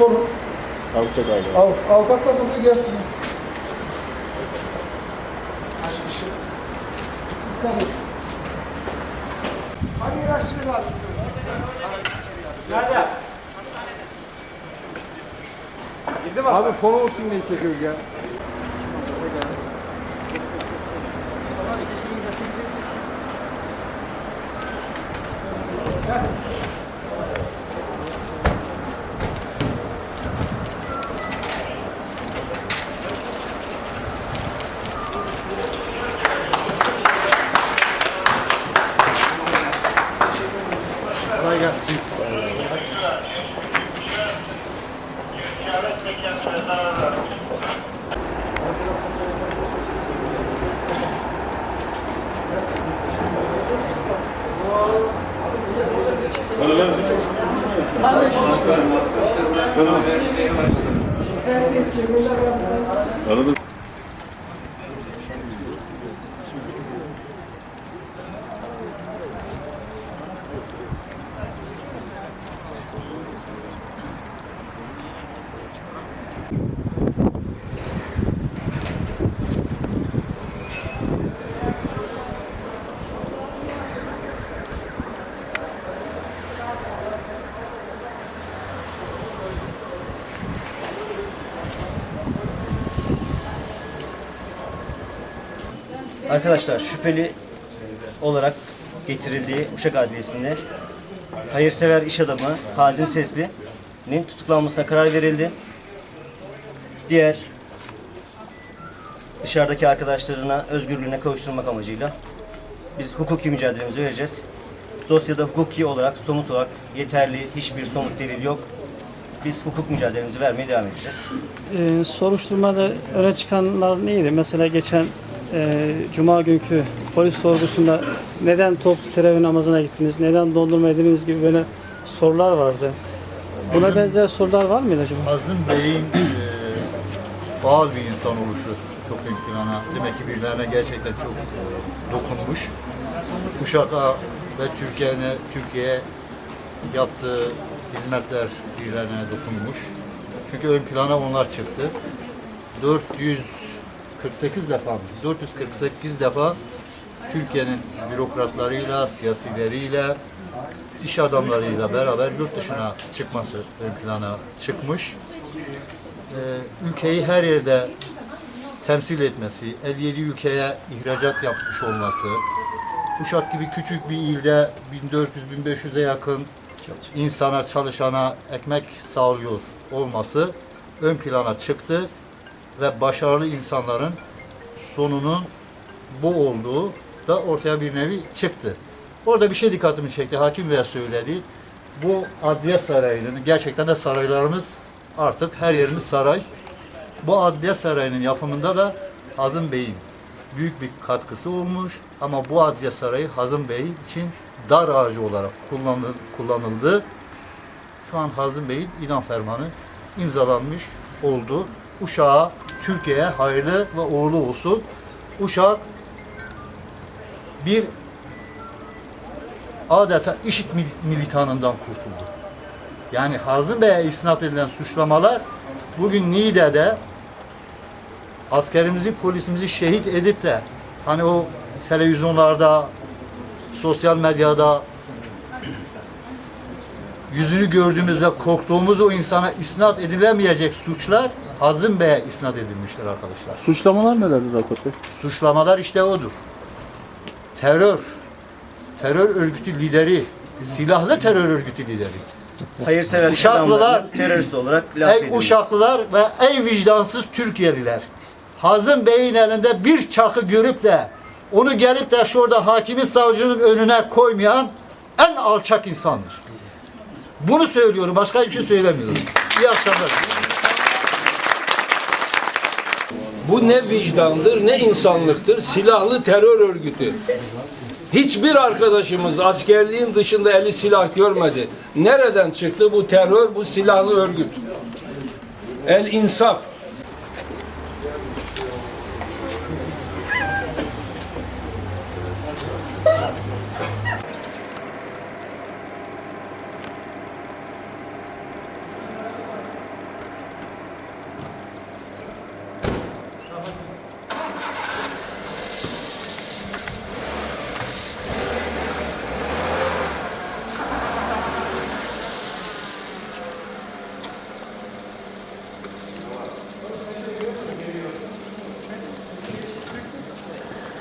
Sorun. Avukat abi. Av, avukatlar olsa gelsin. Kaç kişi? Siz kalın. Hangi ilaçları lazım? Nerede? Girdi mi? Abi fon olsun diye çekiyoruz ya. Kolay gelsin. Arkadaşlar şüpheli olarak getirildiği Uşak Adliyesi'nde hayırsever iş adamı Hazim Sesli'nin tutuklanmasına karar verildi. Diğer dışarıdaki arkadaşlarına özgürlüğüne kavuşturmak amacıyla biz hukuki mücadelemizi vereceğiz. Dosyada hukuki olarak, somut olarak yeterli hiçbir somut delil yok. Biz hukuk mücadelemizi vermeye devam edeceğiz. Ee, soruşturmada öne çıkanlar neydi? Mesela geçen e, Cuma günkü polis sorgusunda neden toplu teravih namazına gittiniz, neden dondurma yediniz gibi böyle sorular vardı. Buna benzer sorular var mıydı acaba? Hazım Bey'in e, faal bir insan oluşu çok ön plana. Demek ki birilerine gerçekten çok e, dokunmuş. Uşak'a ve Türkiye'ne Türkiye'ye yaptığı hizmetler birilerine dokunmuş. Çünkü ön plana onlar çıktı. 448 defa mı? 448 defa Türkiye'nin bürokratlarıyla, siyasileriyle, iş adamlarıyla beraber yurt dışına çıkması ön plana çıkmış. Ee, ülkeyi her yerde temsil etmesi, 57 ülkeye ihracat yapmış olması, Uşak gibi küçük bir ilde 1400-1500'e yakın insana, çalışana ekmek sağlıyor olması ön plana çıktı ve başarılı insanların sonunun bu olduğu da ortaya bir nevi çıktı. Orada bir şey dikkatimi çekti. Hakim Bey söyledi. Bu adliye sarayının gerçekten de saraylarımız artık her yerimiz saray. Bu adliye sarayının yapımında da Hazım Bey'in büyük bir katkısı olmuş ama bu adliye sarayı Hazım Bey için dar ağacı olarak kullanıldı. Şu an Hazım Bey'in idam fermanı imzalanmış oldu. Uşak'a, Türkiye'ye hayırlı ve uğurlu olsun. Uşak bir adeta işit mil- militanından kurtuldu. Yani Hazım Bey'e isnat edilen suçlamalar bugün Niğde'de askerimizi, polisimizi şehit edip de hani o televizyonlarda, sosyal medyada yüzünü gördüğümüzde korktuğumuz o insana isnat edilemeyecek suçlar Hazım Bey'e isnat edilmiştir arkadaşlar. Suçlamalar nelerdir Avukat Bey? Suçlamalar işte odur. Terör, terör örgütü lideri, silahlı terör örgütü lideri. Hayırsever Uşaklılar- terörist olarak lanse Ey edildi. Uşaklılar ve ey vicdansız Türkiye'liler. Hazım Bey'in elinde bir çakı görüp de onu gelip de şurada hakimin savcının önüne koymayan en alçak insandır. Bunu söylüyorum. Başka hiçbir şey söylemiyorum. İyi akşamlar. Bu ne vicdandır ne insanlıktır. Silahlı terör örgütü. Hiçbir arkadaşımız askerliğin dışında eli silah görmedi. Nereden çıktı bu terör, bu silahlı örgüt? El insaf.